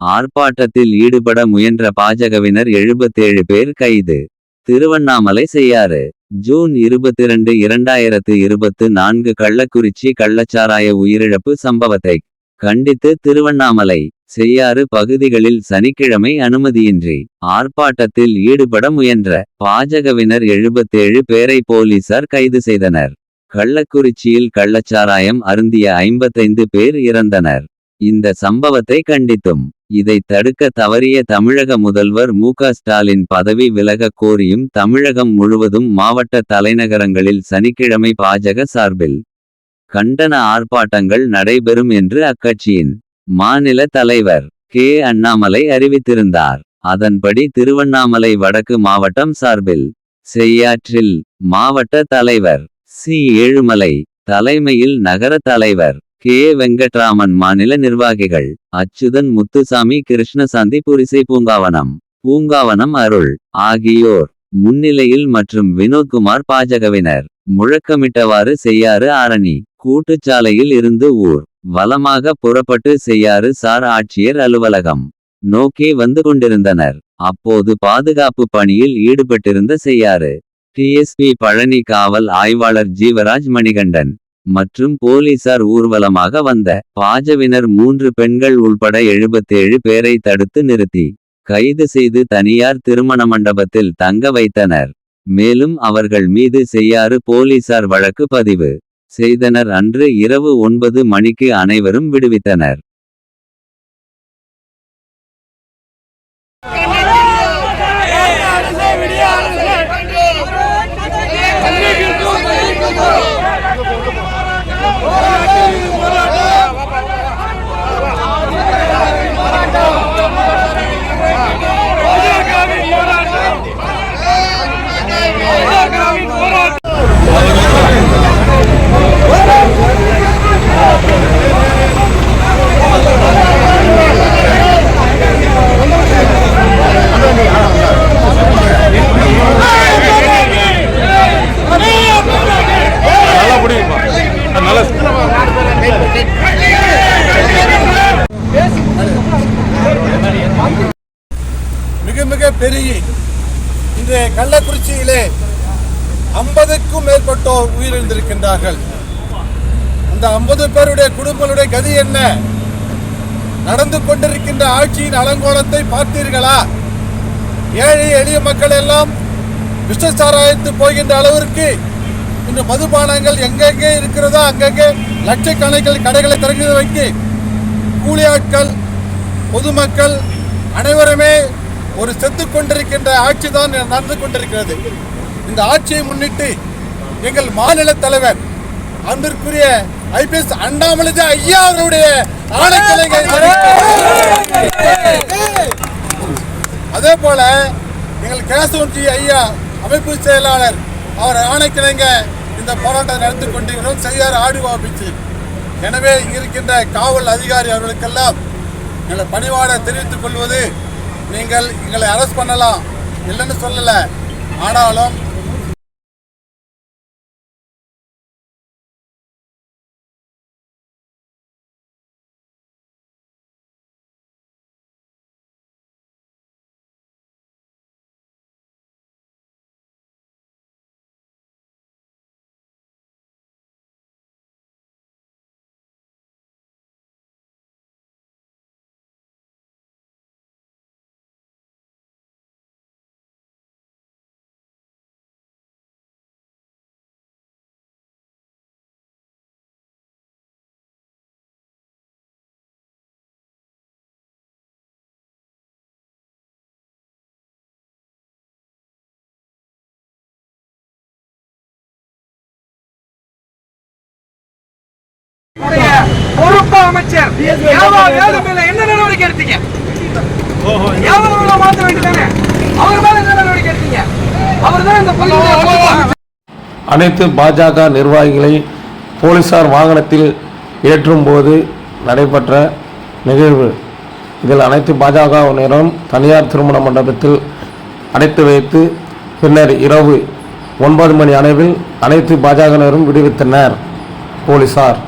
ஆர்ப்பாட்டத்தில் ஈடுபட முயன்ற பாஜகவினர் எழுபத்தேழு பேர் கைது. திருவண்ணாமலை செய்யாறு. ஜூன் இருபத்திரண்டு இரண்டாயிரத்து இருபத்து நான்கு கள்ளக்குறிச்சி கள்ளச்சாராய உயிரிழப்பு சம்பவத்தை கண்டித்து திருவண்ணாமலை செய்யாறு பகுதிகளில் சனிக்கிழமை அனுமதியின்றி ஆர்ப்பாட்டத்தில் ஈடுபட முயன்ற பாஜகவினர் எழுபத்தேழு பேரை போலீசார் கைது செய்தனர். கள்ளக்குறிச்சியில் கள்ளச்சாராயம் அருந்திய ஐம்பத்தைந்து பேர் இறந்தனர். இந்த சம்பவத்தை கண்டித்தும் இதை தடுக்க தவறிய தமிழக முதல்வர் மு ஸ்டாலின் பதவி விலகக் கோரியும் தமிழகம் முழுவதும் மாவட்ட தலைநகரங்களில் சனிக்கிழமை பாஜக சார்பில் கண்டன ஆர்ப்பாட்டங்கள் நடைபெறும் என்று அக்கட்சியின் மாநில தலைவர் கே. அண்ணாமலை அறிவித்திருந்தார். அதன்படி திருவண்ணாமலை வடக்கு மாவட்டம் சார்பில் செய்யாற்றில் மாவட்ட தலைவர் சி. ஏழுமலை தலைமையில் நகர தலைவர் கே. வெங்கட்ராமன் மாநில நிர்வாகிகள் அச்சுதன் முத்துசாமி கிருஷ்ணசாந்தி புரிசை பூங்காவனம். பூங்காவனம் அருள். ஆகியோர் முன்னிலையில் மற்றும் வினோத்குமார் பாஜகவினர். முழக்கமிட்டவாறு செய்யாறு ஆரணி. கூட்டுச்சாலையில் இருந்து ஊர். வலமாக புறப்பட்டு செய்யாறு சார் ஆட்சியர் அலுவலகம். நோக்கி வந்து கொண்டிருந்தனர். அப்போது பாதுகாப்பு பணியில் ஈடுபட்டிருந்த செய்யாறு. டிஎஸ்பி பழனி காவல் ஆய்வாளர் ஜீவராஜ் மணிகண்டன். மற்றும் போலீசார் ஊர்வலமாக வந்த பாஜவினர் மூன்று பெண்கள் உள்பட எழுபத்தேழு பேரை தடுத்து நிறுத்தி கைது செய்து தனியார் திருமண மண்டபத்தில் தங்க வைத்தனர். மேலும் அவர்கள் மீது செய்யாறு போலீசார் வழக்கு பதிவு செய்தனர். அன்று இரவு ஒன்பது மணிக்கு அனைவரும் விடுவித்தனர். பெருகி இன்று கள்ளக்குறிச்சியிலே ஐம்பதுக்கும் மேற்பட்டோர் உயிரிழந்திருக்கின்றார்கள். அந்த ஐம்பது பேருடைய குடும்பங்களுடைய கதி என்ன? நடந்து கொண்டிருக்கின்ற ஆட்சியின் அலங்கோலத்தை பார்த்தீர்களா? ஏழை எளிய மக்கள் எல்லாம் விஷசாராயத்து போகின்ற அளவிற்கு இன்று மதுபானங்கள் எங்கெங்கே இருக்கிறதோ அங்கங்கே லட்சக்கணக்கில் கடைகளை திறந்து வைத்து கூலி ஆட்கள் பொதுமக்கள் அனைவருமே ஒரு செத்து கொண்டிருக்கின்ற ஆட்சி தான் நடந்து கொண்டிருக்கிறது. இந்த ஆட்சியை முன்னிட்டு எங்கள் மாநில தலைவர் அன்பிற்குரிய ஐபிஎஸ் அண்ணாமலைஜி ஐயா அவருடைய ஆணைக்கிளைகள் அதே போல எங்கள் கேசவன்ஜி ஐயா அமைப்பு செயலாளர் அவர் ஆணைக்கிழங்க இந்த போராட்டம் நடத்தி கொண்டிருக்கிறோம். செய்யார் ஆடி வாபிச்சு எனவே இங்கிருக்கின்ற காவல் அதிகாரி அவர்களுக்கெல்லாம் எங்களை பணிவாட தெரிவித்துக் கொள்வது நீங்கள் எங்களை அரெஸ்ட் பண்ணலாம். இல்லைன்னு சொல்லலை. ஆனாலும் பொறுப்பு அமைச்சர். என்ன நடவடிக்கை எடுத்தீங்க? யாவா மேல மாத்த வேண்டியதானே? அவர் மேல என்ன நடவடிக்கை எடுத்தீங்க? அவர் தான் இந்த பகுதியில பொறுப்பு அமைச்சர். அனைத்து பாஜக நிர்வாகிகளை போலீசார் வாகனத்தில் ஏற்றும் போது நடைபெற்ற நிகழ்வு. இதில் அனைத்து பாஜகவினரும் தனியார் திருமண மண்டபத்தில் அடைத்து வைத்து பின்னர் இரவு ஒன்பது மணி அளவில் அனைத்து பாஜகவினரும் விடுவித்தனர் போலீசார்.